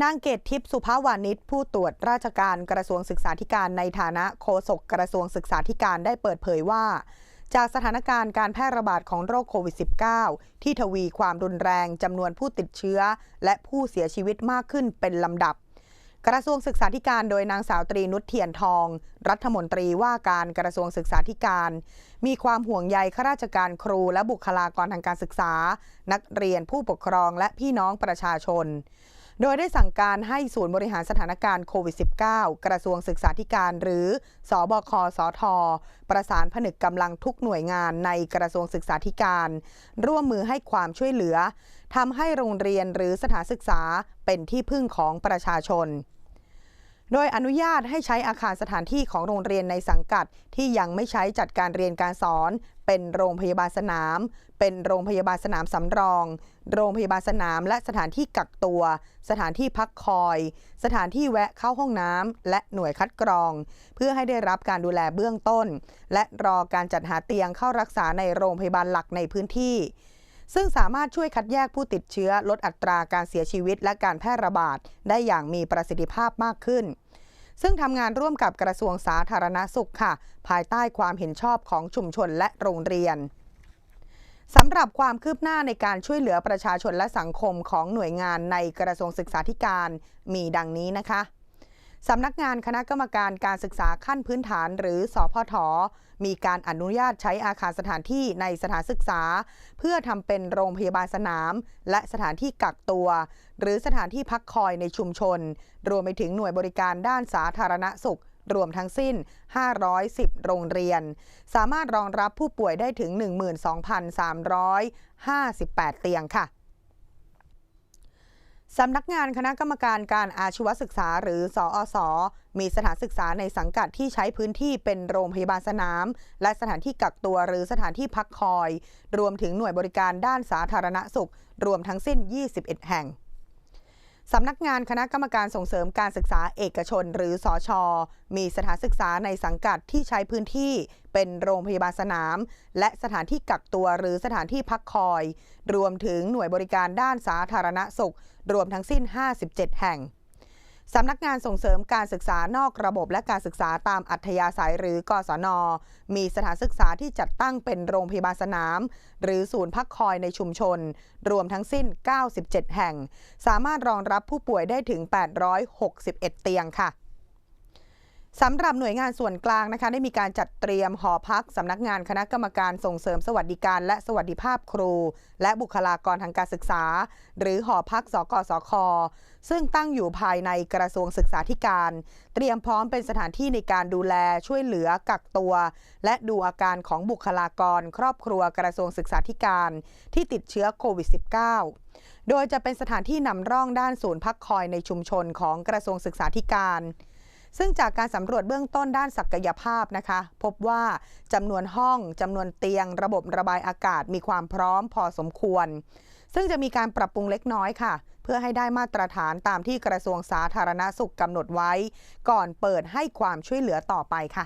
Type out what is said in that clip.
นางเกตทิพย์สุภาวานิชผู้ตรวจราชการกระทรวงศึกษาธิการในฐานะโฆษกกระทรวงศึกษาธิการได้เปิดเผยว่า จากสถานการณ์การแพร่ระบาดของโรคโควิด -19 ที่ทวีความรุนแรงจำนวนผู้ติดเชื้อ และผู้เสียชีวิตมากขึ้นเป็นลำดับ กระทรวงศึกษาธิการโดยนางสาวตรีนุชเทียนทอง รัฐมนตรีว่าการกระทรวงศึกษาธิการ มีความห่วงใยข้าราชการครูและบุคลากรทางการศึกษา นักเรียนผู้ปกครองและพี่น้องประชาชน โดยได้สั่งการให้ศูนย์บริหารสถานการณ์โควิด -19 กระทรวงศึกษาธิการหรือ สบค สท ประสานผนึกกำลังทุกหน่วยงานในกระทรวงศึกษาธิการ ร่วมมือให้ความช่วยเหลือทำให้โรงเรียนหรือสถานศึกษาเป็นที่พึ่งของประชาชน โดยอนุญาตให้ใช้อาคารสถานที่ของโรงเรียนในสังกัด ที่ยังไม่ใช้จัดการเรียนการสอน เป็นโรงพยาบาลสนาม เป็นโรงพยาบาลสนามสำรอง โรงพยาบาลสนามและสถานที่กักตัว สถานที่พักคอย สถานที่แวะเข้าห้องน้ำและหน่วยคัดกรอง เพื่อให้ได้รับการดูแลเบื้องต้น และรอการจัดหาเตียงเข้ารักษาในโรงพยาบาลหลักในพื้นที่ซึ่งสามารถช่วยคัดแยกผู้ติดเชื้อลดอัตราการเสียชีวิตและการแพร่ระบาด ได้อย่างมีประสิทธิภาพมากขึ้น ซึ่งทำงานร่วมกับกระทรวงสาธารณสุขค่ะ ภายใต้ความเห็นชอบของชุมชนและโรงเรียนสำหรับความคืบหน้าในการช่วยเหลือประชาชนและสังคมของหน่วยงานในกระทรวงศึกษาธิการมีดังนี้นะคะ สำนักงานคณะกรรมการการศึกษาขั้นพื้นฐานหรือสอพท มีการอนุญาตใช้อาคารสถานที่ในสถานศึกษา เพื่อทำเป็นโรงพยาบาลสนาม และสถานที่กักตัว หรือสถานที่พักคอยในชุมชน รวมไปถึงหน่วยบริการด้านสาธารณสุขรวมทั้งสิ้น 510 โรงเรียน สามารถรองรับผู้ป่วยได้ถึง 12,358 เตียงค่ะ สำนักงานคณะกรรมการการอาชีวศึกษาหรือ สอสอมีสถานศึกษาในสังกัดที่ใช้พื้นที่เป็นโรงพยาบาลสนาม และสถานที่กักตัวหรือสถานที่พักคอย รวมถึงหน่วยบริการด้านสาธารณสุข รวมทั้งสิ้น 21 แห่ง สำนักงานคณะกรรมการส่งเสริมการศึกษาเอกชน หรือสอชอมีสถานศึกษาในสังกัดที่ใช้พื้นที่เป็นโรงพยาบาลสนาม และสถานที่กักตัวหรือสถานที่พักคอย รวมถึงหน่วยบริการด้านสาธารณสุข รวมทั้งสิ้น 57 แห่ง สำนักงานส่งเสริมการศึกษานอกระบบและการศึกษาตามอัธยาศัยหรือกศน มีสถานศึกษาที่จัดตั้งเป็นโรงพยาบาลสนาม หรือศูนย์พักคอยในชุมชน รวมทั้งสิ้น 97 แห่ง สามารถรองรับผู้ป่วยได้ถึง 861 เตียงค่ะ สำหรับหน่วยงานส่วนกลางนะคะได้มีการจัดเตรียมหอพักสำนักงานคณะกรรมการส่งเสริมสวัสดิการ และสวัสดิภาพครู และบุคลากรทางการศึกษา หรือหอพักสกสค ซึ่งตั้งอยู่ภายในกระทรวงศึกษาธิการ เตรียมพร้อมเป็นสถานที่ในการดูแลช่วยเหลือกักตัว และดูอาการของบุคลากร ครอบครัวกระทรวงศึกษาธิการ ที่ติดเชื้อโควิด -19 โดยจะเป็นสถานที่นำร่องด้านศูนย์พักคอยในชุมชนของกระทรวงศึกษาธิการ ซึ่งจากการสำรวจเบื้องต้นด้านศักยภาพนะคะ พบว่าจำนวนห้องจำนวนเตียง ระบบระบายอากาศมีความพร้อมพอสมควร ซึ่งจะมีการปรับปรุงเล็กน้อยค่ะ เพื่อให้ได้มาตรฐานตามที่กระทรวงสาธารณสุขกำหนดไว้ ก่อนเปิดให้ความช่วยเหลือต่อไปค่ะ